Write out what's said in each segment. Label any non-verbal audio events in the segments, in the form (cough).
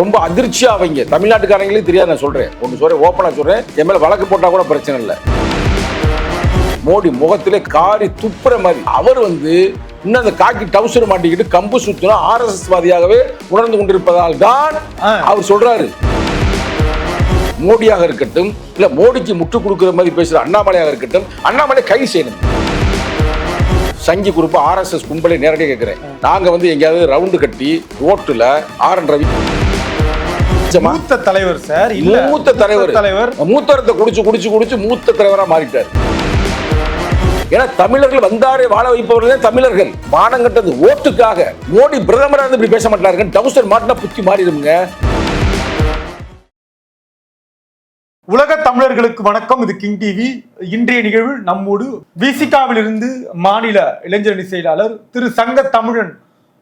ரொம்ப அதிர்ச்சியா அவங்க தமிழ்நாட்டுக்காரங்களே தெரியாது நான் சொல்றேன். ஒன்று சொல்றேன் ஓப்பனா சொல்றேன். என் மேல வழக்கு போட்டா கூட பிரச்சனை இல்லை. மோடி முகத்திலே காரி துப்புற மாதிரி. அவர் வந்து இன்னும் அந்த காக்கி டவுசர் மாட்டிக்கிட்டு கம்பு சுத்தினா ஆர்எஸ்எஸ் வாதியாகவே உணர்ந்து கொண்டிருப்பதால் தான். அவர் சொல்றாரு. மோடியாக இருக்கட்டும் இல்ல மோடிக்கு முட்டு கொடுக்கிற மாதிரி பேசுற அண்ணாமலையாக இருக்கட்டும் அண்ணாமலை கை செய்யணும். சங்கி குரூப் ஆர்எஸ்எஸ் கும்பலை நேரடியாக கேட்கிறேன். நாங்க வந்து எங்கேயாவது ரவுண்டு கட்டி ரோட்டுல ஆர் என் ரவி நிஜமா? மூத்த தலைவர் சார் இல்ல. மூத்த தலைவர். தலைவர். மூத்தரத்தை குடிச்சு குடிச்சு குடிச்சு மூத்த தலைவரா மாறிட்டார். ஏன்னா தமிழர்கள் வந்தாரே வாழ வைப்பவர்கள் தமிழர்கள். மானங்கட்டது ஓட்டுக்காக. மோடி பிரதமரா இருந்து இப்படி பேச மாட்டாருங்க. டவுசர் மாட்டினா புத்தி மாறிடுங்க உலக தமிழர்களுக்கு வணக்கம். இது கிங் டிவி. இன்றைய நிகழ்வில் நம்மோடு விசிகாவில் இருந்து மாநில இளைஞரணி செயலாளர் திரு சங்க தமிழன்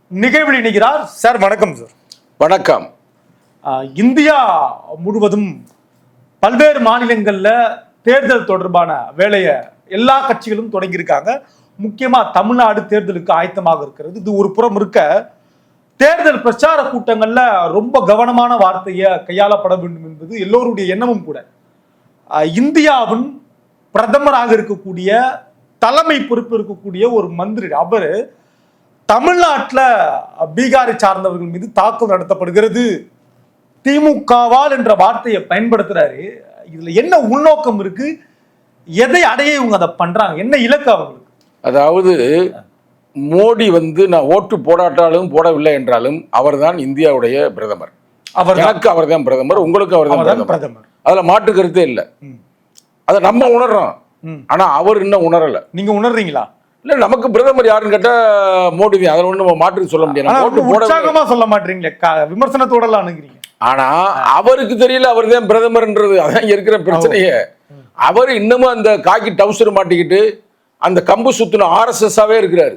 நிகழ்வில் இணைகிறார். சார் வணக்கம் சார். வணக்கம். இந்தியா முழுவதும் பல்வேறு மாநிலங்களில் தேர்தல் தொடர்பான வேலையை எல்லா கட்சிகளும் தொடங்கியிருக்காங்க. முக்கியமாக தமிழ்நாடு தேர்தலுக்கு ஆயத்தமாக இருக்கிறது. இது ஒரு புறம் இருக்க தேர்தல் பிரச்சார கூட்டங்களில் ரொம்ப கவனமான வார்த்தையை கையாளப்பட வேண்டும் என்பது எல்லோருடைய எண்ணமும் கூட. இந்தியாவின் பிரதமராக இருக்கக்கூடிய தலைமை பொறுப்பு இருக்கக்கூடிய ஒரு மந்திரி அவர் தமிழ்நாட்டில் பீகாரை சார்ந்தவர்கள் மீது தாக்குதல் நடத்தப்படுகிறது. திமுகவால் என்ற வார்த்தையை பயன்படுத்துறாரு. இதுல என்ன உள்நோக்கம் இருக்கு? எதை அடைய இவங்க அதை பண்றாங்க? என்ன இலக்கு அவங்களுக்கு? அதாவது மோடி வந்து நான் ஓட்டு போடாட்டாலும் போடவில்லை என்றாலும் அவர்தான் இந்தியாவுடைய பிரதமர். அவர் எனக்கு அவர்தான் பிரதமர் உங்களுக்கு அவர்தான் அவர்தான் பிரதமர். அதுல மாற்று கருத்தே இல்லை. அதை நம்ம உணர்றோம். ஆனா அவர் இன்னும் உணரல. நீங்க உணர்றீங்களா? இல்ல நமக்கு பிரதமர் யாருன்னு கேட்டா மோடி தான் அதில் ஒண்ணு மாற்று சொல்ல முடியாது. சொல்ல மாட்டீங்களே? விமர்சனத்தோட அணுகிறீங்க. ஆனா அவருக்கு தெரியல அவர் தான் பிரதமர்ன்றது. அதான் இருக்கிற பிரச்சனையே. அவர் இன்னமும் அந்த காக்கி டவுசர் மாட்டிக்கிட்டு அந்த கம்பு சுத்தின ஆர்எஸ்எஸ்ஸாவே இருக்கிறாரு.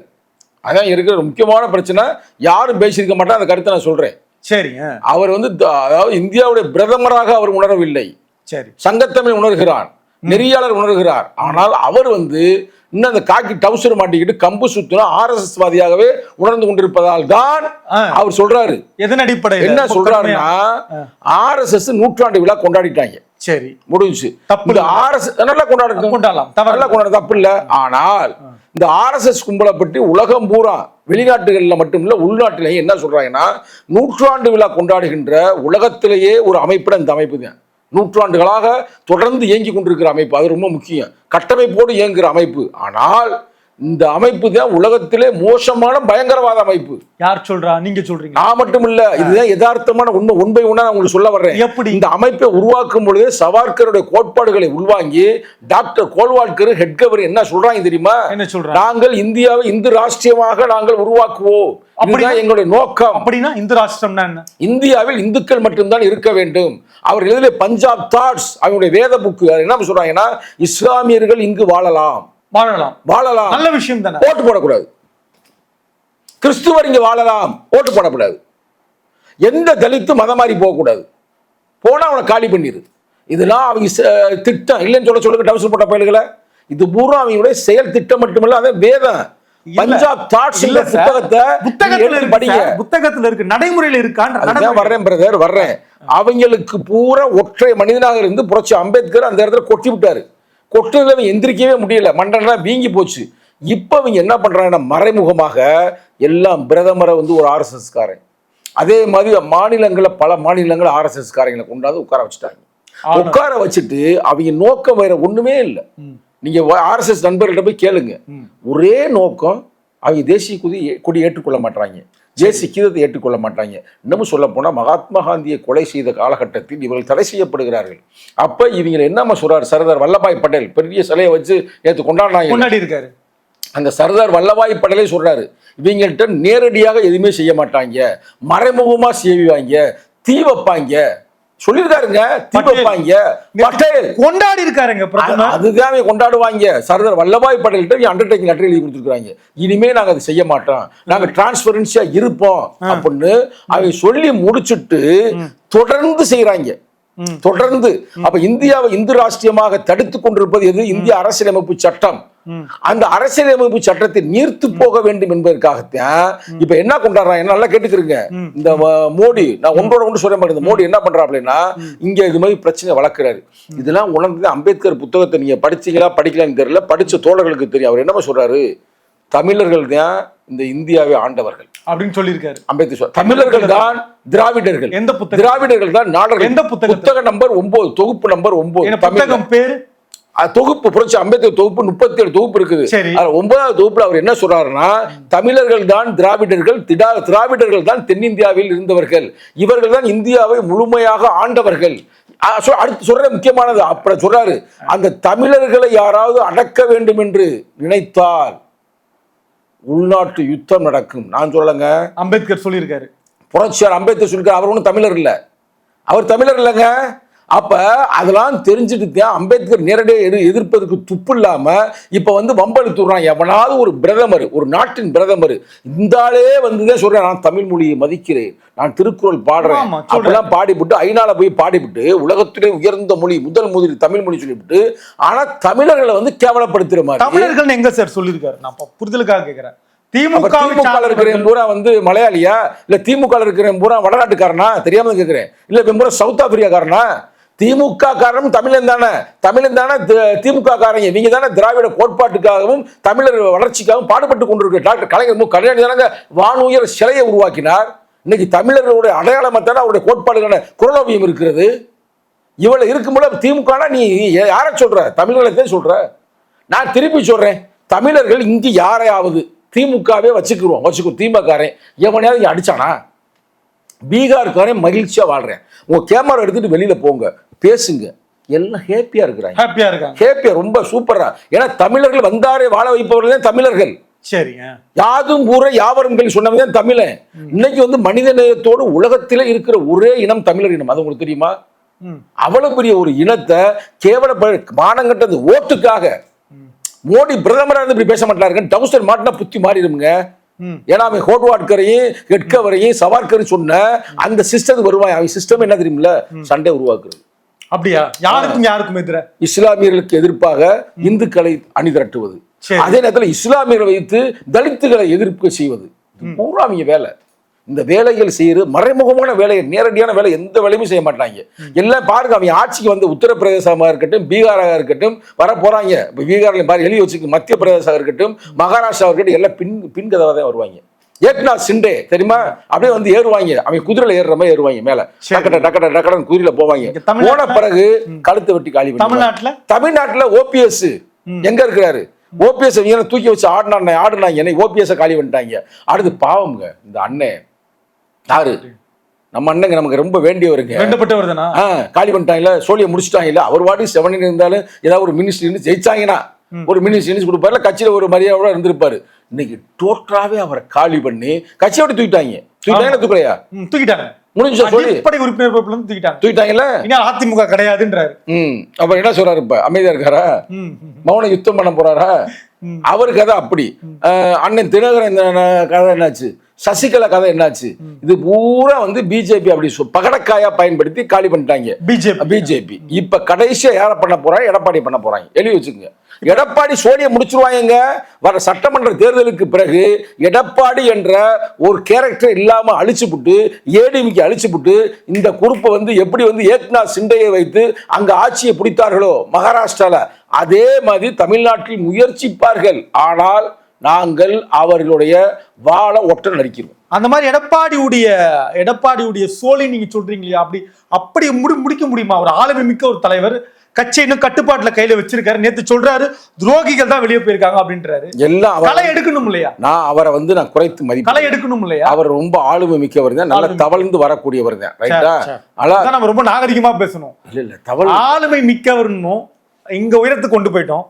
அதான் இருக்கிற முக்கியமான பிரச்சனை. யாரும் பேசியிருக்க மாட்டா அந்த கருத்தை நான் சொல்றேன். சரிங்க. அவர் வந்து அதாவது இந்தியாவுடைய பிரதமராக அவர் உணரவில்லை. சரி. சங்கத்தமிழ் உணர்கிறான் நெறியாளர் உணர்கிறார். ஆனால் அவர் வந்து இன்னும் அந்த காக்கி டவுசர் மாட்டிக்கிட்டு கம்பு சுத்தினா ஆர்எஸ்எஸ் வாதியாகவே உணர்ந்து கொண்டிருப்பதால் தான். அவர் சொல்றாரு. எதன் அடிப்படையில்? என்ன சொல்றாருன்னா? ஆர்எஸ்எஸ் நூற்றாண்டு விழா கொண்டாடிட்டாங்க. சரி. முடிஞ்சுச்சு. தப்பு இல்ல. ஆர்எஸ் நல்லா கொண்டாடட்டும். கொண்டாடலாம். நல்லா கொண்டாட தப்பு இல்ல. ஆனால் இந்த ஆர்எஸ்எஸ் கும்பலை பற்றி உலகம் பூரா வெளிநாட்டுகள்ல மட்டும் இல்ல உள்நாட்டிலேயே என்ன சொல்றாங்கன்னா நூற்றாண்டு விழா கொண்டாடுகின்ற உலகத்திலேயே ஒரு அமைப்புல இந்த அமைப்பு தான். நூற்றாண்டுகளாக தொடர்ந்து இயங்கி கொண்டிருக்கிற அமைப்பு. அது ரொம்ப முக்கியம். கட்டமைப்போடு இயங்குகிற அமைப்பு. ஆனால் இந்த அமைப்பு தான் உலகத்திலே மோசமான பயங்கரவாத அமைப்பு. யார் சொல்றா? நீங்க சொல்றீங்க. நான் மட்டும் இல்ல இதுதான் யதார்த்தமான உண்மை உண்மை உண்மை நான் உங்களுக்கு சொல்ல வர்றேன். எப்படி? இந்த அமைப்பை உருவாக்கும் பொழுது சவார்கருடைய கோட்பாடுகளை உள்வாங்கி டாக்டர் கோல்வால்கர் ஹெட்கவர் என்ன சொல்றாங்க தெரியுமா? என்ன சொல்றாங்க? நாங்கள் இந்தியாவை இந்து ராஷ்டிரியமாக நாங்கள் உருவாக்குவோம்? அப்படிதான் எங்களுடைய நோக்கம். அப்படின்னா இந்து ராஷ்டிரம்னா என்ன? இந்தியாவில் இந்துக்கள் மட்டும்தான் இருக்க வேண்டும். அவர் எழுதிய பஞ்சாப் தாட்ஸ் அவங்களுடைய வேத புக்கு என்ன சொல்றாங்கன்னா இஸ்லாமியர்கள் இங்கு வாழலாம். வாழலாம். வாழலாம். நல்ல விஷயம் தானே? ஓட்டு போடக்கூடாது. கிறிஸ்துவர் இங்க வாழலாம் ஓட்டு போடக்கூடாது. எந்த தலித்து மதம் மாறி போகக்கூடாது. போனா அவனை காலி பண்ணிடு. இதெல்லாம் அவங்க திட்டம். இல்லைன்னு சொல்ல சொல்லுங்க டவுசர் போட்ட பயல்களை. இது பூரா அவங்களுடைய செயல் திட்டம் மட்டுமல்ல அது வேதம். பஞ்சாப் தாட்ஸ் இல்ல. புத்தகத்தை புத்தகத்துல இருக்கு படிங்க. புத்தகத்துல இருக்கு. நடைமுறையில நடைமுறை- வர்றேன் பிரதர் வர்றேன். அவங்களுக்கு பூரா ஒற்றை மனிதனாக இருந்து புரட்சி அம்பேத்கர் அந்த இடத்துல கொட்டி விட்டாரு. கொட்டுறதுல அவன் எந்திரிக்கவே முடியல. மண்டலம் வீங்கி போச்சு. இப்போ அவங்க என்ன பண்றாங்கன்னா மறைமுகமாக எல்லாம் பிரதமரை வந்து ஒரு ஆர்எஸ்எஸ் காரன் அதே மாதிரி மாநிலங்களில் பல மாநிலங்கள் ஆர்எஸ்எஸ் காரங்களை கொண்டாந்து உட்கார வச்சுட்டாங்க. உட்கார வச்சுட்டு அவங்க நோக்கம் வேற ஒண்ணுமே இல்லை. ம். நீங்க ஆர்எஸ்எஸ் நண்பர்கள்ட்ட போய் கேளுங்க. ஒரே நோக்கம் அவங்க தேசிய கொடி கொடி ஏற்றுக்கொள்ள மாட்டாங்க தேசிய கீதத்தை ஏற்றுக்கொள்ள மாட்டாங்க. இன்னமும் சொல்ல போனா மகாத்மா காந்தியை கொலை செய்த காலகட்டத்தில் இவர்கள் தடை செய்யப்படுகிறார்கள். அப்ப இவங்க என்னம்மா சொல்றாரு? சர்தார் வல்லபாய் பட்டேல் பெரிய சிலையை வச்சு நேற்று கொண்டாடினாங்க முன்னாடி இருக்காரு. அந்த சர்தார் வல்லபாய் பட்டேலே சொல்றாரு. இவங்கள்ட்ட நேரடியாக எதுவுமே செய்ய மாட்டாங்க. மறைமுகமா செய்வாங்க தீ வைப்பாங்க. சொல்லியிருக்காருங்க தீ பட்டேல். கொண்டாடி இருக்காருங்க அதுதான் கொண்டாடுவாங்க. சர்தார் வல்லபாய் பட்டேல்கிட்ட அண்டர்டேக்கிங் லெட்டர் எழுதி கொடுத்துருக்காங்க இனிமே நாங்க அதை செய்ய மாட்டோம். நாங்க டிரான்ஸ்பரன்சியா இருப்போம் அப்படின்னு அவங்க சொல்லி முடிச்சிட்டு தொடர்ந்து செய்யறாங்க. தொடர்ந்து. அப்ப இந்தியாவை இந்து ராஷ்டிரியமாக தடுத்து கொண்டிருப்பது எது? இந்திய அரசியலமைப்பு சட்டம். அந்த அரசியலமைப்பு சட்டத்தை நீர்த்து போக வேண்டும் என்பதற்காகத்தான் இப்ப என்ன கொண்டாடுறாங்க நல்லா கேட்டுக்கிறீங்க. ம். இந்த மோடி நான் ஒன்றோட ஒன்று சொல்ல மாட்டேன். மோடி என்ன பண்றா அப்படின்னா இங்க இது மாதிரி பிரச்சனை வளர்க்குறாரு. இதெல்லாம் உணர்ந்து அம்பேத்கர் புத்தகத்தை நீங்க படிச்சீங்களா படிக்கலான்னு தெரியல. படிச்ச தோழர்களுக்கு தெரியும். அவர் என்ன சொல்றாரு? தமிழர்கள் தான் இந்த இந்தியாவை ஆண்டவர்கள். அப்படின்னு சொல்லியிருக்காரு. அம்பேத்கர். தமிழர்கள் தான் திராவிடர்கள். எந்த புத்தகம்? திராவிடர்கள் தான் நாடர்கள். எந்த புத்தகத்தை? புத்தக நம்பர் ஒன்பது தொகுப்பு நம்பர் ஒன்பது. புத்தகம் பேரு? தொகுப்பு புரட்சி அம்பேத்கர் தொகுப்பு முப்பத்தி ஏழு தொகுப்பு இருக்குது. ஒன்பதாவது தொகுப்புல அவர் என்ன சொல்றாருன்னா தமிழர்கள் தான் திராவிடர்கள் திடா- திராவிடர்கள் தான் தென்னிந்தியாவில் இருந்தவர்கள். இவர்கள் தான் இந்தியாவை முழுமையாக ஆண்டவர்கள். அடுத்து சொல்ற முக்கியமானது அப்படி சொல்றாரு அந்த தமிழர்களை யாராவது அடக்க வேண்டும் என்று நினைத்தால் உள்நாட்டு யுத்தம் நடக்கும். நான் சொல்லலைங்க. அம்பேத்கர் சொல்லியிருக்காரு. புரட்சியார் அம்பேத்கர் சொல்லிருக்காரு அவர் ஒன்றும் தமிழர் இல்லை. அவர் தமிழர் இல்லைங்க. அப்ப அதெல்லாம் தெரிஞ்சுட்டு தான் அம்பேத்கர் நேரடியாக எதிர் எதிர்ப்பதற்கு துப்பு இல்லாம இப்ப வந்து வம்பழுத்துறான் எவனாவது ஒரு பிரதமர் ஒரு நாட்டின் பிரதமர். இந்த ஆளே வந்துதான் சொல்றேன் நான் தமிழ் மொழியை மதிக்கிறேன். நான் திருக்குறள் பாடுறேன். அப்பெல்லாம் பாடிவிட்டு ஐநால போய் பாடிவிட்டு உலகத்திலே உயர்ந்த மொழி முதல் முதல் தமிழ் மொழி சொல்லிவிட்டு ஆனா தமிழர்களை வந்து கேவலப்படுத்துற மாதிரி. தமிழர்கள் எங்க சார் சொல்லியிருக்காரு? நான் புரிதலுக்காக கேக்குறேன். அப்ப திமுக இருக்கிறவன் பூரா வந்து மலையாளியா? இல்ல திமுக ல இருக்கிறவன் பூரா வடநாட்டுக்காரனா? தெரியாம கேக்குறேன். இல்ல பூரா சவுத் ஆப்பிரிக்காரனா திமுக காரனும் தமிழன் தானே. தமிழன் தானே திமுக காரங்க நீங்க தானே திராவிட கோட்பாட்டுக்காகவும் தமிழர் வளர்ச்சிக்காகவும் பாடுபட்டு கொண்டிருக்க டாக்டர் கலைஞர் மு. கருணாநிதி தானங்க வானுயர் சிலையை உருவாக்கினார். இன்னைக்கு தமிழர்களுடைய அடையாளமாக தானே அவருடைய கோட்பாடுகளான குரலோவியம் இருக்கிறது. இவளை இருக்கும்போது திமுகனா நீ யாரை சொல்ற? தமிழர்களை தான் சொல்ற. நான் திருப்பி சொல்றேன். தமிழர்கள் இங்கு யாரையாவது திமுகவே வச்சுக்கிருவோம். வச்சுக்கோ திமுககாரன். எவனையாவது அடிச்சானா? பீகார்காரன் மகிழ்ச்சியா வாழ்றேன். உங்க கேமரா எடுத்துட்டு வெளியில போங்க. பேசுங்க. எல்லாம் ஹேப்பியா இருக்கிறாங்க. ஹாப்பியா இருக்காங்க. ஹேப்பியா ரொம்ப சூப்பரா. ஏன்னா தமிழர்கள் வந்தாரே வாழ வைப்பவர்கள் தான் தமிழர்கள். சரிங்க. யாதும் ஊர யாவரும் கேள்வி சொன்னவன் தான் தமிழன் இன்னைக்கு வந்து மனித நேயத்தோடு உலகத்திலே இருக்கிற ஒரே இனம் தமிழர் இனம். அது உங்களுக்கு தெரியுமா. அவ்வளவு பெரிய ஒரு இனத்தை கேவல மானங்கட்டது ஓட்டுக்காக. மோடி பிரதமரா இருந்து இப்படி பேச மாட்டாருங்க. டவுசர் மாட்டினா புத்தி மாறிடுங்க. ஏன்னா அவன் ஹோட்வாட்கரையும் ஹெட்கவரையும் சவார்கரையும் சொன்ன அந்த சிஸ்டத்துக்கு வருவான் அவன் சிஸ்டம் என்ன தெரியுமில்ல? சண்டை உருவாக்குறது. அப்படியா? யாருக்கும் யாருக்கும் எதிர? இஸ்லாமியர்களுக்கு எதிர்ப்பாக இந்துக்களை அணிதிரட்டுவது. சரி. அதே நேரத்தில் இஸ்லாமியரை வைத்து தலித்துகளை எதிர்ப்பு செய்வது. பூரா அவங்க வேலை. இந்த வேலைகள் செய்யறது மறைமுகமான வேலையை நேரடியான வேலை எந்த வேலையுமே செய்ய மாட்டாங்க. எல்லாம் பாருங்க அவங்க ஆட்சிக்கு வந்து உத்தரப்பிரதேசமாக இருக்கட்டும் பீகாராக இருக்கட்டும் வர போறாங்க இப்போ பீகார்ல பாரு எழுதி வச்சுக்க மத்திய பிரதேசமாக இருக்கட்டும் மகாராஷ்டிரா இருக்கட்டும் எல்லாம் பின் பின் கதவாக தான் வருவாங்க. ஏக்நாத் சிண்டே தெரியுமா? அப்படியே வந்து ஏறுவாங்க. அவங்க குதிரையில ஏறுற மாதிரி ஏறுவாங்க மேல. டக்கட டக்கட டக்கடன் குதிரையில போவாங்க. போன பிறகு கழுத்தை வெட்டி காலி தமிழ்நாட்டுல? தமிழ்நாட்டுல ஓபிஎஸ் எங்க இருக்கிறாரு? ஓபிஎஸ் தூக்கி வச்சு ஆடினாங்க ஆடுனாங்க என்னை ஓபிஎஸ் காலி பண்ணிட்டாங்க. அடுத்து பாவம்ங்க இந்த அண்ணன். யாரு? நம்ம அண்ணங்க நமக்கு ரொம்ப வேண்டியவருங்க. வேண்டப்பட்டவர் தானா ஆ, காலி பண்ணிட்டாங்கல்ல சோழியை முடிச்சிட்டாங்கல்ல அவர் வாட்டி செவனில் இருந்தாலும் ஏதாவது ஒரு மினிஸ்டர் இருந்து ஜெயிச்சாங்கன்னா ஒரு மினிஸ்டர் இருந்து கொடுப்பாருல கட்சியில ஒரு மரியாதையோட இருந்திருப்பாரு. இன்னைக்கு டோட்டலாவே அவரை காலி பண்ணி கட்சியை விட்டு தூக்கிட்டாங்க. தூக்கிட்டாங்க தூக்கலையா? தூக்கிட்டாங்க. முடிஞ்ச சொல்லி அடிப்படை உறுப்பினர் பொறுப்புல இருந்து தூக்கிட்டாங்க. தூக்கிட்டாங்கல்ல? அதிமுக கிடையாதுன்றாரு. ம் அப்ப என்ன சொல்றாரு இப்ப? அமைதியா இருக்காரா? மௌன யுத்தம் பண்ண போறாரா. அவர் கதை அப்படி. அண்ணன் தினகரன் கதை என்னாச்சு? சசிகலா கதை என்னாச்சு? இது பூரா வந்து பிஜேபி அப்படி பகடக்காயா பயன்படுத்தி காலி பண்ணிட்டாங்க. பிஜேபி பிஜேபி இப்ப கடைசியா யார பண்ண போறாங்க? எடப்பாடி பண்ண போறாங்க. எழுதி வச்சுக்கோங்க. எடப்பாடி சோழியை முடிச்சிருவாங்க வர சட்டமன்ற தேர்தலுக்கு பிறகு எடப்பாடி என்ற ஒரு கேரக்டர் இல்லாம அழிச்சுப்புட்டு ஏடிமிக்கு அழிச்சுப்புட்டு இந்த குரூப்பை வந்து எப்படி வந்து ஏக்நாத் சிண்டையை வைத்து அங்க ஆட்சியை பிடித்தார்களோ மகாராஷ்டிரால அதே மாதிரி தமிழ்நாட்டில் முயற்சிப்பார்கள். ஆனால் நாங்கள் அவர்களுடைய வாழ ஒட்ட நடிக்கிறோம். அந்த மாதிரி எடப்பாடியுடைய எடப்பாடியுடைய சோலை நீங்க சொல்றீங்க இல்லையா? அப்படி அப்படி முடி முடிக்க முடியுமா? ஒரு ஆளுமை மிக்க ஒரு தலைவர் கட்சி இன்னும் கட்டுப்பாட்டுல கையில வச்சிருக்காரு. நேத்து சொல்றாரு துரோகிகள் தான் வெளியே போயிருக்காங்க அப்படின்றாரு. எல்லாம் அவர் களை எடுக்கணும் இல்லையா? நான் அவரை வந்து நான் குறைத்து மதிப்பு களை எடுக்கணும் இல்லையா? அவர் ரொம்ப ஆளுமை மிக்கவர் தான். நல்லா. தவழ்ந்து வரக்கூடியவர் தான். ரைட்டா அதான் நம்ம ரொம்ப நாகரிகமா பேசணும். இல்ல இல்ல தவழ் ஆளுமை மிக்கவர்னும் இங்க உயரத்துக்கு கொண்டு போயிட்டோம்.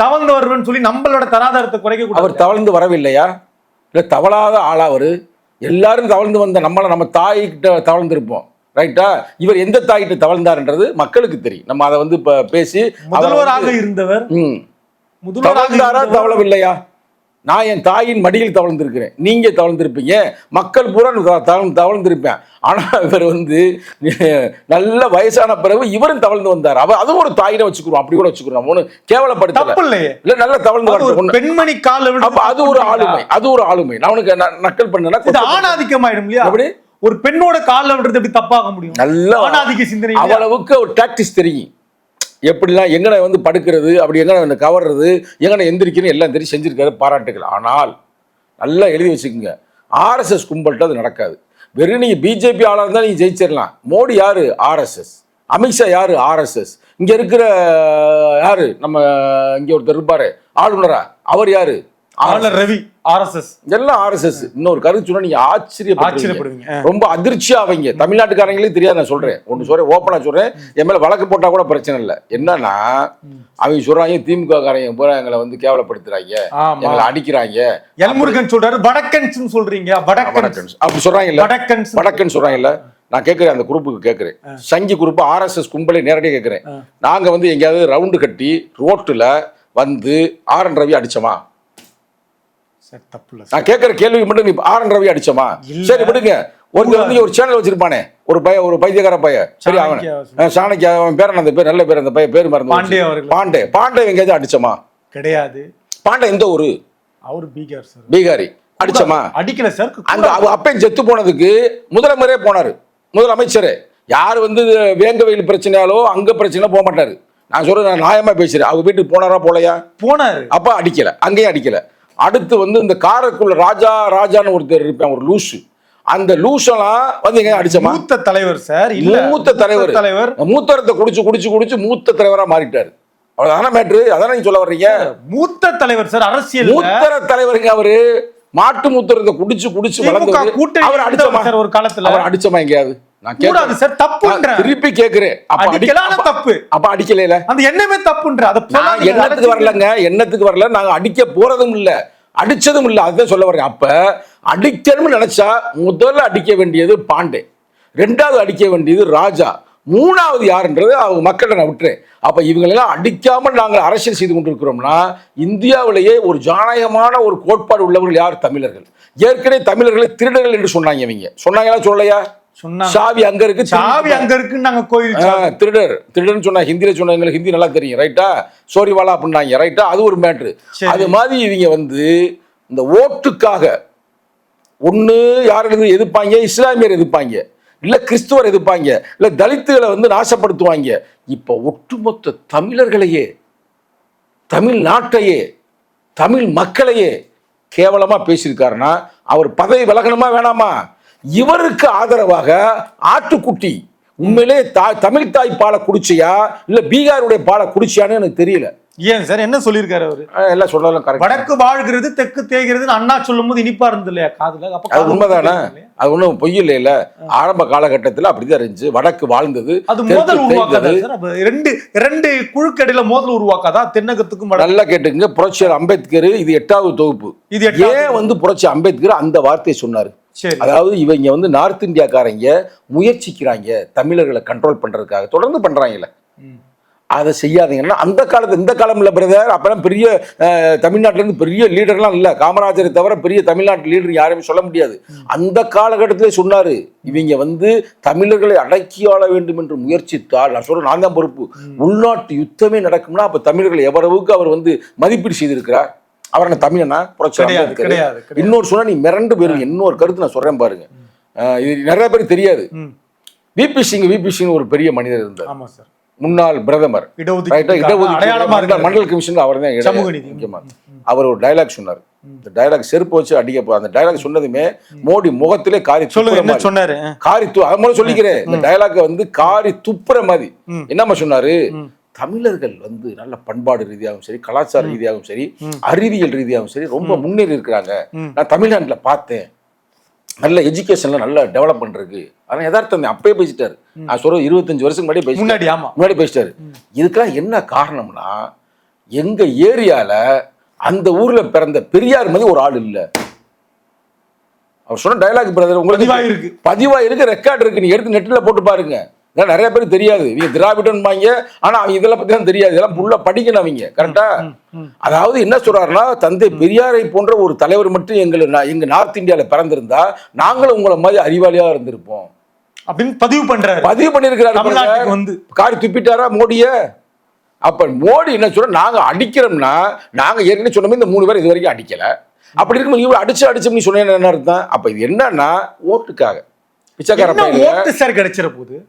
தவழ்ந்து வருவன்னு சொல்லி நம்மளோட தராதாரத்தை குறைக்க அவர் கூடாது தவழ்ந்து வரவில்லையா? இல்ல தவளாத ஆளா அவரு? எல்லாரும் தவழ்ந்து வந்த நம்மள நம்ம தாய்கிட்ட தவழ்ந்திருப்போம். ரைட்டா இவர் எந்த தாய்கிட்ட தவழ்ந்தாருன்றது மக்களுக்கு தெரியும். நம்ம அதை வந்து இப்ப பேசி அவரை முதல்வராக இருந்தவர் ம். முதல்வராக தவளவில்லையா நான் என் தாயின் மடியில் தவழ்ந்திருக்கிறேன். நீங்க தவழ்ந்திருப்பீங்க. மக்கள் பூரா தவழ்ந்திருப்பேன். ஆனா இவர் வந்து நல்ல வயசான பிறகு இவரும் தவழ்ந்து வந்தார். அவ அதுவும் ஒரு தாயினை வச்சுக்கிறோம். அப்படி கூட வச்சுக்கிறோம். தப்பு இல்லையே இல்ல நல்ல தவழ்ந்து. பெண்மணி கால அப்ப அது ஒரு ஆளுமை. அது ஒரு ஆளுமை. நான் உனக்கு நக்கல் பண்ணனா இது ஆணாதிக்கம் ஆயிடும் இல்லையா எப்படி? ஒரு பெண்ணோட கால்ல விடுறது எப்படி தப்பாக முடியும்? நல்ல ஆணாதிக்க சிந்தனை? அவ்வளவுக்கு ஒரு டாக்டிஸ் தெரியும். எப்படிலாம் எங்கனை வந்து படுக்கிறது அப்படி எங்கன கவர்றது எங்கனை எந்திரிக்கணும் எல்லாம் தெரியும் செஞ்சுருக்காரு பாராட்டுகள். ஆனால் நல்லா எழுதி வச்சுக்கோங்க. ஆர்எஸ்எஸ் கும்பல்கிட்ட அது நடக்காது. வெறும் நீங்கள் பிஜேபி ஆளாக இருந்தால் நீங்கள் ஜெயிச்சிடலாம் மோடி யார்? ஆர்எஸ்எஸ் அமித்ஷா யார்? ஆர்எஸ்எஸ் இங்கே இருக்கிற யார்? நம்ம இங்கே ஒருத்தர் இருப்பார். ஆளுநரா? அவர் யார்? ஆளுநர் ரவி ஆர்எஸ்எஸ். எல்லாம் ஆர்எஸ்எஸ். இன்னொரு கருத்து சொன்னா நீங்க ஆச்சரியப்படுவீங்க. ஆச்சரியப்படுவீங்க. ரொம்ப அதிர்ச்சியா அவங்க தமிழ்நாட்டுக்காரங்களே தெரியாது நான் சொல்றேன். ஒன்று சொல்றேன் ஓப்பனா சொல்றேன். என் மேல வழக்கு போட்டா கூட பிரச்சனை இல்லை. என்னன்னா அவங்க சொல்றாங்க திமுக காரங்க பூரா எங்களை வந்து கேவலப்படுத்துறாங்க. எங்களை அடிக்கிறாங்க. எல்முருகன் சொல்றாரு வடக்கன்ஸ் சொல்றீங்க. வடக்கன்ஸ். அப்படி சொல்றாங்கல்ல? வடக்கன்ஸ். வடக்குன்னு சொல்றாங்கல்ல? நான் கேட்கிறேன் அந்த குரூப்புக்கு கேட்கிறேன். சங்கி குரூப் ஆர்எஸ்எஸ் கும்பலை நேரடியாக கேட்கிறேன். நாங்க வந்து எங்கேயாவது ரவுண்டு கட்டி ரோட்டுல வந்து ஆர் என் ரவி அடிச்சோமா? சரி தப்பு இல்ல நான் கேட்கிற கேள்விக்கு மட்டும் நீ ஆர் என் ரவி அடிச்சோமா. சரி விடுங்க. ஒரு வந்து ஒரு சேனல் வச்சிருப்பானே. ஒரு பைய ஒரு பைத்தியக்கார பைய சரி அவன். சாணக்கியா அவன் பேர் அந்த பேர் நல்ல பேர் அந்த பைய பேர் மறந்து பாண்டே. அவர்கள். பாண்டே. பாண்டே எங்கேயாவது அடிச்சோமா? கிடையாது. பாண்டே எந்த ஊரு? அவர் பீகார் சார். பீகாரி. அடிச்சோமா? அடிக்கல சார். அந்த அப்பன் செத்து போனதுக்கு முதலமைச்சரே போனாரு. முதலமைச்சரே. யார் வந்து வேங்கவெயில் பிரச்சனையாலோ அங்க பிரச்சனை போக மாட்டாரு. நான் சொல்றேன் நான் நியாயமா பேசுறேன். அவங்க வீட்டுக்கு போனாரா போலையா? போனாரு. அப்ப அடிக்கல. அங்கேயும் அடிக்கல. அடுத்து வந்து இந்த காரைக்குள்ள ராஜா ராஜான்னு ஒருத்தர் இருப்பான் ஒரு லூசு. அந்த லூசெல்லாம் வந்து எங்க அடிச்சோமா? மூத்த தலைவர் சார் இல்ல மூத்த தலைவர். தலைவர். மூத்தரத்தை குடிச்சு குடிச்சு குடிச்சு மூத்த தலைவரா மாறிட்டாரு. அவ்வளவுதானே மேட்ரு? அதானே நீங்க சொல்ல வர்றீங்க? மூத்த தலைவர் சார் அரசியல் மூத்தர தலைவருங்க அவரு. மாட்டு மூத்தரத்தை குடிச்சு குடிச்சு கூட்டணி அவர் அடிச்சமா? ஒரு காலத்துல. அவர் அடிச்சமா எங்கேயாவது? கூடாது சார் தப்புன்ற. திருப்பி கேக்குறேன். அப்ப அடி- அடிக்கலான அப்ப- தப்பு. அப்ப அடிக்கல அந்த எண்ணமே தப்புன்ற. அத எண்ணத்துக்கு வரலங்க? எண்ணத்துக்கு வரல? நாங்க அடிக்க போறதும் இல்ல. அடிச்சதும் இல்ல. அதுதான் சொல்ல வரேன் அப்ப அடிக்கணும்னு நினைச்சா முதல்ல அடிக்க வேண்டியது பாண்டே. ரெண்டாவது அடிக்க வேண்டியது ராஜா. மூணாவது யாருன்றது அவங்க மக்களை நான் விட்டுறேன். அப்ப இவங்களெல்லாம் அடிக்காமல் நாங்கள் அரசியல் செய்து கொண்டிருக்கிறோம்னா இந்தியாவிலேயே ஒரு ஜனநாயகமான ஒரு கோட்பாடு உள்ளவர்கள் யார்? தமிழர்கள். ஏற்கனவே தமிழர்களை திருடர்கள் என்று சொன்னாங்க இவங்க. சொன்னாங்களா சொல்லலையா? சொன்னாங்க சாவி அங்க இருக்கு சாவி அங்க இருக்குன்னு நாங்க கோயில் திருடர் திருடர்னு சொன்னா ஹிந்தியில சொன்னா எங்களுக்கு ஹிந்தி நல்லா தெரியும் ரைட்டா சோரிவாலா அப்படின்னாங்க ரைட்டா அது ஒரு மேட்ரு. அது மாதிரி இவங்க வந்து இந்த ஓட்டுக்காக ஒண்ணு யார் எது எதிர்ப்பாங்க? இஸ்லாமியர் எதிர்ப்பாங்க. இல்ல கிறிஸ்துவர் எதிர்ப்பாங்க. இல்ல தலித்துகளை வந்து நாசப்படுத்துவாங்க. இப்ப ஒட்டுமொத்த தமிழர்களையே தமிழ் நாட்டையே தமிழ் மக்களையே கேவலமா பேசியிருக்காருன்னா அவர் பதவி விலகணுமா வேணாமா? இவருக்கு ஆதரவாக ஆட்டுக்குட்டி உண்மையிலே தா தமிழ் தாய் பாலை குடிச்சியா? இல்ல பீகாருடைய பாலை குடிச்சியான்னு எனக்கு தெரியல. ஏன் சார்? என்ன சொல்லியிருக்காரு அவரு? எல்லாம் சொல்லலாம் கரெக்ட் வடக்கு வாழ்கிறது தெற்கு தேய்கிறதுன்னு அண்ணா சொல்லும் போது இனிப்பா இருந்தது இல்லையா காதுல அது உண்மைதானே? அது ஒன்றும் பொய் இல்லையில. ஆரம்ப காலகட்டத்தில் அப்படிதான் இருந்துச்சு. வடக்கு வாழ்ந்தது அது மோதல் உருவாக்காதா ரெண்டு ரெண்டு குழுக்கடையில மோதல் உருவாக்காதா? தென்னகத்துக்கும் நல்லா கேட்டுங்க புரட்சியர் அம்பேத்கர் இது எட்டாவது தொகுப்பு. இது ஏன் வந்து புரட்சி அம்பேத்கர் அந்த வார்த்தையை சொன்னாரு? அதாவது இவங்க வந்து நார்த் இந்தியாக்காரங்க முயற்சிக்கிறாங்க தமிழர்களை கண்ட்ரோல் பண்றதுக்காக. தொடர்ந்து பண்றாங்கல்ல. அதை செய்யாதீங்கன்னா அந்த காலத்து இந்த காலம் இல்லை பிரதர் அப்பெல்லாம் பெரிய அஹ், தமிழ்நாட்டுல இருந்து பெரிய லீடர்லாம் இல்லை. காமராஜரை தவிர பெரிய தமிழ்நாட்டு லீடர் யாருமே சொல்ல முடியாது. அந்த காலகட்டத்திலே சொன்னாரு இவங்க வந்து தமிழர்களை அடக்கி ஆள வேண்டும் என்று முயற்சித்தால் நான் சொல்றேன் நான் தான் பொறுப்பு. உள்நாட்டு யுத்தமே நடக்கும்னா அப்ப தமிழர்களை எவ்வளவுக்கு அவர் வந்து மதிப்பீடு செய்திருக்கிறார்? அவர் என்ன தமிழனா? புரட்சி கிடையாது இன்னொரு சொன்னா நீ மிரண்டு போயிரும் இன்னொரு கருத்து நான் சொல்றேன் பாருங்க. இது நிறைய பேருக்கு தெரியாது. விபி சிங் விபி சிங் ஒரு பெரிய மனிதர் இருந்தார். ஆமா சார். முன்னாள் பிரதமர். மண்டல- கமிஷன் அவர் தான். முக்கியமா. அவர் ஒரு டயலாக் சொன்னார். இந்த டயலாக் செருப்பு வச்சு அடிக்க போ அந்த டயலாக் சொன்னதுமே மோடி முகத்திலே காரி சொல்லுங்க. சொன்னாரு? காரி து அது மாதிரி சொல்லிக்கிறேன். இந்த டயலாக் வந்து காரி துப்புற மாதிரி. என்னம்மா சொன்னாரு. தமிழர்கள் வந்து நல்ல பண்பாடு ரீதியாகவும் சரி கலாச்சார ரீதியாகவும் சரி. அறிவியல் ரீதியாகவும் சரி ரொம்ப முன்னேறி இருக்கிறாங்க. நான் தமிழ்நாட்டுல பார்த்தேன். நல்ல எஜுகேஷன்ல நல்ல டெவலப்மெண்ட் இருக்கு. ஆனா யதார்த்தம் அப்பயே பேசிட்டாரு. நான் சொல்றது இருபத்தஞ்சு வருஷம் முன்னாடி முன்னாடி ஆமா. முன்னாடி பேசிட்டாரு. இதுக்கெல்லாம் என்ன காரணம்னா எங்க ஏரியால அந்த ஊர்ல பிறந்த பெரியார் மாதிரி ஒரு ஆள் இல்ல. அவர் சொன்ன டயலாக் பிரதர் உங்களுக்கு பதிவாயிருக்கு. பதிவா இருக்கு ரெக்கார்ட் இருக்கு. நீ எடுத்து நெட்ல போட்டு பாருங்க. இதெல்லாம் நிறைய பேருக்கு தெரியாது. இவங்க திராவிடன்பாங்க. ஆனா அவங்க இதெல்லாம் பத்தி தான் தெரியாது. இதெல்லாம் புள்ள படிக்கணும் அவங்க. கரெக்டா அதாவது என்ன சொல்றாருன்னா தந்தை பெரியாரை போன்ற ஒரு தலைவர் மட்டும் எங்களை எங்க நார்த் இந்தியால பிறந்திருந்தா நாங்களும் உங்களை மாதிரி அறிவாளியா இருந்திருப்போம். அப்படின்னு பதிவு பண்றாரு. பதிவு பண்ணிருக்கிறாரு வந்து. காரி துப்பிட்டாரா மோடிய? அப்ப மோடி என்ன சொல்ற நாங்க அடிக்கிறோம்னா நாங்க ஏற்கனவே சொன்னோமே இந்த மூணு பேர் இது வரைக்கும் அடிக்கல. அப்படி இருக்கும் இவங்க அடிச்சு அடிச்சோம்னு சொன்னேன் என்ன அர்த்தம்? அப்ப இது என்னன்னா ஓட்டுக்காக. பிச்சைக்கார ஓட்டு சார் கிடைச்சிட போகுது ஐயோ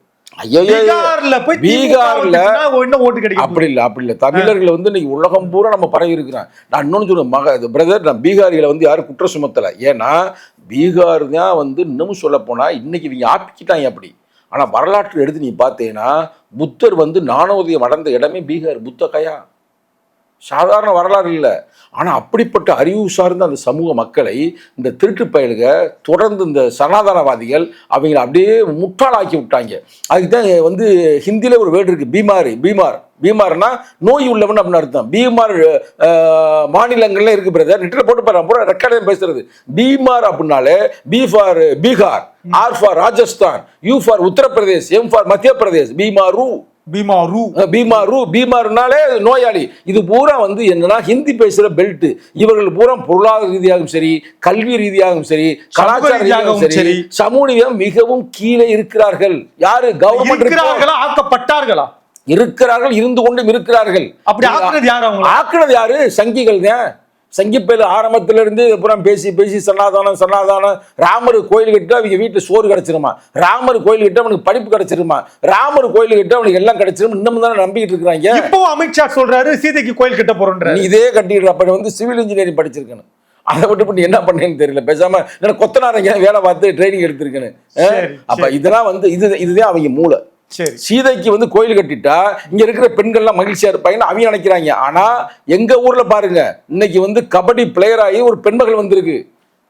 பீகார்ல போய் பீகார்ல என்ன ஓட்டு கிடைக்கும் அப்படி இல்லை அப்படி இல்லை. தமிழர்கள் வந்து இன்னைக்கு உலகம் பூரா நம்ம பரவி இருக்கிறான் நான் இன்னொன்று சொல்லுவேன் மக பிரதர் நான் பீகாரிகளை வந்து யாரும் குற்றம் சுமத்தலை. ஏன்னா பீகார் தான் வந்து இன்னமும் சொல்ல போனா இன்னைக்கு இவங்க ஆப்பிக்கிட்டாங்க அப்படி. ஆனா வரலாற்று எடுத்து நீ பார்த்தீங்கன்னா புத்தர் வந்து நாணோதயம் அடைந்த இடமே பீகார் புத்த கயா? சாதாரண வரலாறு இல்லை. ஆனால் அப்படிப்பட்ட அறிவு சார்ந்த அந்த சமூக மக்களை இந்த திருட்டு பயலுக தொடர்ந்து இந்த சனாதனவாதிகள் அவங்கள அப்படியே முட்டாளாக்கி விட்டாங்க. அதுக்கு தான் வந்து ஹிந்தியில் ஒரு வேர்டு இருக்குது பீமாரி பீமார். பீமார்னா நோய் உள்ளவன் அப்படின்னு அர்த்தம். பீமார் அஹ், மாநிலங்கள்ல இருக்கு பிரதர் நெட்டில் போட்டு பாரு பூரா ரெக்கார்டையும் பேசுறது. பீமார் அப்படின்னாலே B for Bihar R for Rajasthan U for Uttar Pradesh M for Madhya Pradesh BIMARU. Bima ரூ பீமாரு பீமாருனாலே நோயாளி. இது பூரா வந்து என்னன்னா ஹிந்தி பேசுற பெல்ட் இவர்கள் பூரா பொருளாதார ரீதியாகவும் சரி கல்வி ரீதியாகவும் சரி கலாச்சார ரீதியாகவும் சரி சரி. சமூக ரீதியாகவும் மிகவும் கீழே இருக்கிறார்கள். யாரு? கவர்மெண்ட் இருக்கிறார்களா? ஆக்கப்பட்டார்களா? இருக்கிறார்கள் இருந்து கொண்டும் இருக்கிறார்கள். அப்படி ஆக்குறது யார் ஆக்குனது யாரு? சங்கிகள் தான் சங்கிப்பேல் ஆரம்பத்துல இருந்து பூரா பேசி பேசி சனாதானம் சனாதானம் ராமர் கோயில் கட்டு அவங்க வீட்டுல சோறு கிடைச்சிருமா? ராமர் கோயில் கட்டு அவனுக்கு படிப்பு கிடைச்சிருமா? ராமர் கோயில் கட்டு அவனுக்கு எல்லாம் கிடைச்சிரும் இன்னமும் தானே நம்பிக்கிட்டு இருக்கிறாங்க. இப்போ அமித்ஷா சொல்றாரு சீதைக்கு கோயில் கட்ட போறோன்ற. இதே கட்டிடுற அப்ப வந்து சிவில் இன்ஜினியரிங் படிச்சிருக்கணும். அதை விட்டு பண்ணி என்ன பண்ணேன்னு தெரியல பேசாம கொத்தனாரங்க வேலை பார்த்து ட்ரைனிங் எடுத்திருக்கேன் சரி, அப்ப இதெல்லாம் வந்து இது இதுதான் அவங்க மூளை. சரி. சீதைக்கு வந்து கோயில் கட்டிட்டா இங்க இருக்கிற பெண்கள்லாம் மகிழ்ச்சியா இருப்பாங்கன்னு அவங்க நினைக்கிறாங்க. ஆனா எங்க ஊர்ல பாருங்க இன்னைக்கு வந்து கபடி பிளேயர் ஆகி ஒரு பெண்மகள் வந்திருக்கு.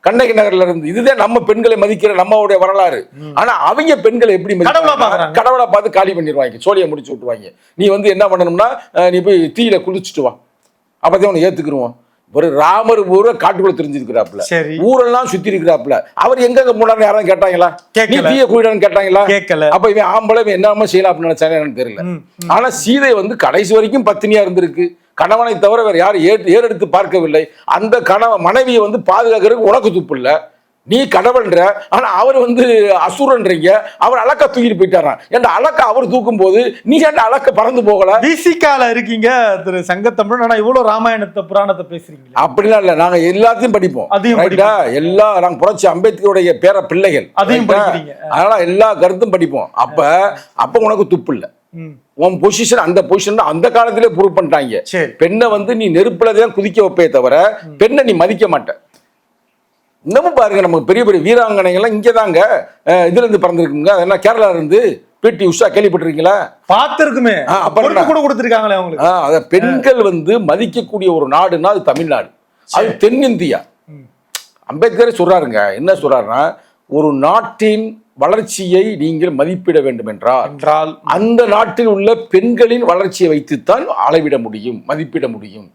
கண்ணகி நகர்ல இருந்து. இதுதான் நம்ம பெண்களை மதிக்கிற நம்மளுடைய வரலாறு. ஆனா அவங்க பெண்களை எப்படி? கடவுளா பார்த்து காலி பண்ணிடுவாங்க. சோழியை முடிச்சு விட்டுருவாங்க. நீ வந்து என்ன பண்ணணும்னா நீ போய் தீயில குளிச்சுட்டு வா. அப்பதான் உன்னை ஏத்துக்குருவோம். ஒரு ராமர் ஊரை காட்டுக்குள்ள தெரிஞ்சிருக்கிறாப்புல. சரி. ஊரெல்லாம் சுத்தி இருக்கிறாப்புல அவர் எங்க போனாரு யாரும் கேட்டாங்களா? நீ. தீய குயிடான்னு கேட்டாங்களா? கேட்கல அப்ப இவன் ஆம்பளை என்னமா செய்யலாம் அப்படின்னு நினைச்சானே தெரியல. ஆனா சீதை வந்து கடைசி வரைக்கும் பத்தினியா இருந்திருக்கு. கணவனை தவிர வேற யாரும் ஏறெடுத்து பார்க்கவில்லை. அந்த கணவ மனைவியை வந்து பாதுகாக்கிறதுக்கு உனக்கு துப்பு இல்ல. நீ கடவுள்ன்ற ஆனா அவர் வந்து அசுரன்றீங்க அவர் அலக்க தூக்கிட்டு போயிட்டாராம். ஏன்டா அலக்க அவர் தூக்கும் போது நீ ஏன்டா அலக்க பறந்து போகல? விசிகால இருக்கீங்க திரு சங்கத்தமிழன் ஆனா இவ்வளவு ராமாயணத்தை புராணத்தை பேசுறீங்களே? அப்படிலாம் இல்ல நாங்க எல்லாத்தையும் படிப்போம். அதையும் ரைட்டா எல்லா நாங்க புரட்சி அம்பேத்கருடைய பேர பிள்ளைகள். அதையும்? படிக்கிறீங்க. அதனால எல்லா கருத்தும் படிப்போம். அப்ப அப்ப உனக்கு துப்பு இல்ல. உன் பொசிஷன் அந்த பொசிஷன் அந்த காலத்திலே ப்ரூவ் பண்ணிட்டாங்க. பெண்ணை வந்து நீ நெருப்புல தான் குதிக்க வைப்பே தவிர பெண்ணை நீ மதிக்க மாட்ட. இன்னமும் பாருங்க நமக்கு பெரிய பெரிய வீராங்கனைகள்லாம் இங்கே தாங்க இதுல இருந்து பிறந்திருக்குங்க. அது என்ன கேரளால இருந்து பிடி உஷா கேள்விப்பட்டிருக்கீங்களா? பார்த்திருக்குமே. அப்புறம்? கூட கொடுத்திருக்காங்களே அவங்களுக்கு. அத பெண்கள் வந்து மதிக்கக்கூடிய ஒரு நாடுன்னா அது தமிழ்நாடு. அது தென்னிந்தியா. அம்பேத்கரே சொல்றாருங்க. என்ன சொல்றாருன்னா ஒரு நாட்டின் வளர்ச்சியை நீங்கள் மதிப்பிட வேண்டும் என்றால் என்றால் அந்த நாட்டில் உள்ள பெண்களின் வளர்ச்சியை வைத்துத்தான் அளவிட முடியும் மதிப்பிட முடியும்.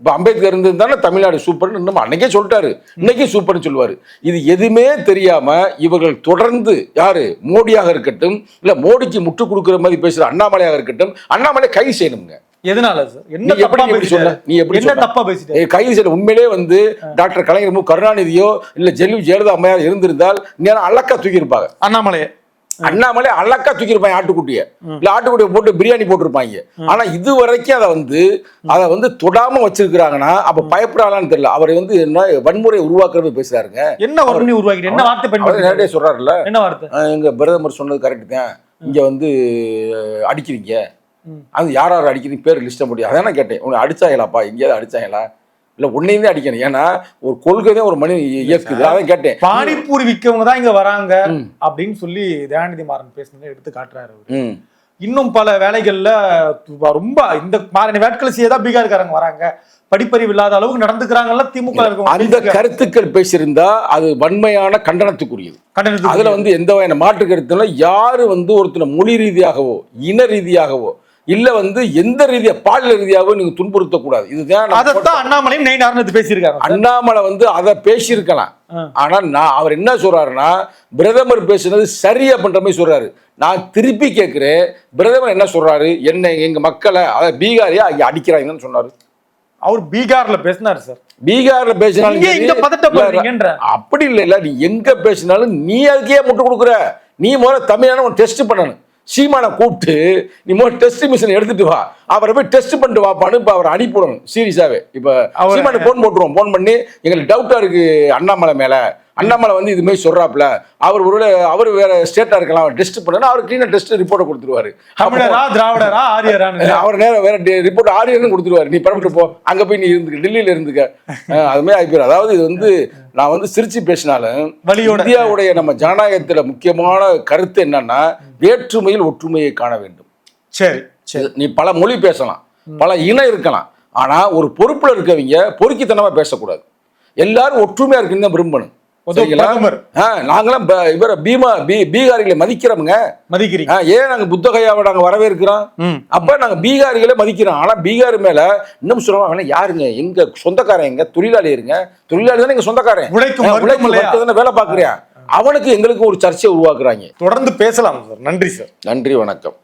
இப்போ அம்பேத்கர் இருந்திருந்தானே தமிழ்நாடு சூப்பர்னு இன்னும் அன்னைக்கே சொல்லிட்டாரு. இன்னைக்கே சூப்பர்னு சொல்லுவாரு. இது எதுவுமே தெரியாம இவர்கள் தொடர்ந்து யாரு? மோடியாக இருக்கட்டும் இல்ல மோடிக்கு முட்டு கொடுக்குற மாதிரி பேசுற அண்ணாமலையாக இருக்கட்டும் அண்ணாமலை கைது செய்யணுங்க எதனால சார் என்ன எப்படி? பேசிட்டாரு நீ எப்படி என்ன? தப்பா கைது உண்மையிலே வந்து டாக்டர் கலைஞர் மு. கருணாநிதியோ இல்ல ஜெயலலிதா ஜெயலலிதா அம்மையார் இருந்திருந்தால் நேரம் அழக்கா தூக்கியிருப்பாங்க. அண்ணாமலையே. அண்ணாமலை அழக்கா தூக்கியிருப்பாங்க ஆட்டுக்குட்டியை. இல்ல ஆட்டுக்குட்டியை போட்டு பிரியாணி போட்டிருப்பாங்க. ஆனா இது வரைக்கும் அதை வந்து அதை வந்து தொடாம வச்சிருக்கிறாங்கன்னா அப்ப பயப்படுறாங்களான்னு தெரியல. அவர் வந்து என்ன வன்முறை உருவாக்குறது பேசுறாருங்க. என்ன வறுமை உருவாக்கிட்டு என்ன வார்த்தை நேரடியாக சொல்றாருல்ல. என்ன வார்த்தை? அஹ் எங்க பிரதமர் சொன்னது கரெக்ட் தான். இங்க வந்து அடிக்கிறீங்க. அது யார் யார் அடிக்கிறீங்க? பேர் லிஸ்ட முடியும் அதான் கேட்டேன். உன்னை அடிச்சாங்களாப்பா? எங்கேயாவது அடிச்சாங்களா? இல்ல உன்னையும் தான் அடிக்கணும். ஏன்னா ஒரு கொள்கை தான் ஒரு மணி இயக்குது. அதான் கேட்டேன். பானிபூரி விற்கவங்க தான் இங்க வராங்க. அப்படின்னு சொல்லி தயாநிதி மாறன் பேசுனதை எடுத்து காட்டுறாரு இன்னும் பல வேலைகள்ல ரொம்ப இந்த மாதிரி வேட்களை செய்ய தான் பீகார்காரங்க வராங்க. படிப்பறிவு இல்லாத அளவுக்கு நடந்துக்கிறாங்கல்ல திமுக அந்த கருத்துக்கள் பேசியிருந்தா அது வன்மையான கண்டனத்துக்குரியது. கண்டனத்துக்கு அதுல வந்து எந்த வகையான மாற்று கருத்துல யாரு வந்து ஒருத்தனை மொழி ரீதியாகவோ இன ரீதியாகவோ இல்ல வந்து எந்த ரீதியா பாலியல் ரீதியாகவோ நீங்க துன்புறுத்தக்கூடாது இதுதான் அதைத்தான் அண்ணாமலையும் நெய் நார்னது பேசியிருக்காங்க. அண்ணாமலை வந்து அதை பேசியிருக்கலாம். ஆனா நான் அவர் என்ன சொல்றாருன்னா பிரதமர் பேசுனது சரியா பண்ற மாதிரி சொல்றாரு. நான் திருப்பி கேட்கிறேன் பிரதமர் என்ன சொல்றாரு? என்ன எங்க மக்களை அதாவது பீகாரியா அங்க அடிக்கிறாங்கன்னு சொன்னாரு. அவர் பீகார்ல பேசினாரு சார். பீகார்ல பேசினாலும் அப்படி இல்லை இல்ல நீ எங்க பேசினாலும் நீ அதுக்கே முட்டு கொடுக்குற. நீ முதல்ல தமிழான டெஸ்ட் பண்ணணும். சீமானை கூப்பிட்டு நீ முதல்ல டெஸ்ட் மிஷின் எடுத்துட்டு வா. அவரை போய் டெஸ்ட் பண்ணிட்டு வாப்பான்னு இப்ப அவரை அனுப்பிவிடணும். சீரியஸாவே இப்ப சீமானை போன் போட்டுருவோம். போன் பண்ணி எங்களுக்கு டவுட்டா இருக்கு அண்ணாமலை மேல. அண்ணாமலை வந்து இது மாதிரி சொல்றாப்ல. அவர் ஒரு அவர் வேற ஸ்டேட்டா இருக்கலாம். அவர் டெஸ்ட் பண்ணா அவர் கிளீனா டெஸ்ட் ரிப்போர்ட்டை கொடுத்துருவாரு. தமிழரா திராவிடரா ஆரியரான்னு (laughs) அவர் நேரம் வேற ரிப்போர்ட் ஆரியர்னு கொடுத்துருவாரு. நீ பரப்பிட்டு போ. அங்க போய் நீ இருந்துக்க. டெல்லியில இருந்துக்க. அஹ் அது மாதிரி ஆகிப்போம் அதாவது இது வந்து நான் வந்து சிரிச்சு பேசினாலும். இந்தியாவுடைய நம்ம ஜனநாயகத்துல முக்கியமான கருத்து என்னன்னா வேற்றுமையில் ஒற்றுமையை காண வேண்டும். சரி சரி. நீ பல மொழி பேசலாம் பல இனம் இருக்கலாம் ஆனா ஒரு பொறுப்புல இருக்கவங்க பொறுக்கித்தனமா பேசக்கூடாது. எல்லாரும் ஒற்றுமையா இருக்குன்னு தான் விரும்பணும். நாங்களாம் இவரை பீமா பீ பீகாரிகளை மதிக்கிறோமுங்க. மதிக்கிறீங்க. ஏன் நாங்க புத்தகையாவை நாங்க வரவேற்கிறோம். அப்ப நாங்க பீகாரிகளை மதிக்கிறோம். ஆனா பீகார் மேல இன்னும் சொல்லுவாங்க "அவன யாருங்க? எங்க சொந்தக்காரன் எங்க? தொழிலாளி இருங்க. தொழிலாளி தானே எங்க சொந்தக்காரன்? உழைக்கும் வேலை பாக்குறியா அவனுக்கு எங்களுக்கு ஒரு சர்ச்சையை உருவாக்குறாங்க. தொடர்ந்து பேசலாம் சார். நன்றி சார். நன்றி வணக்கம்.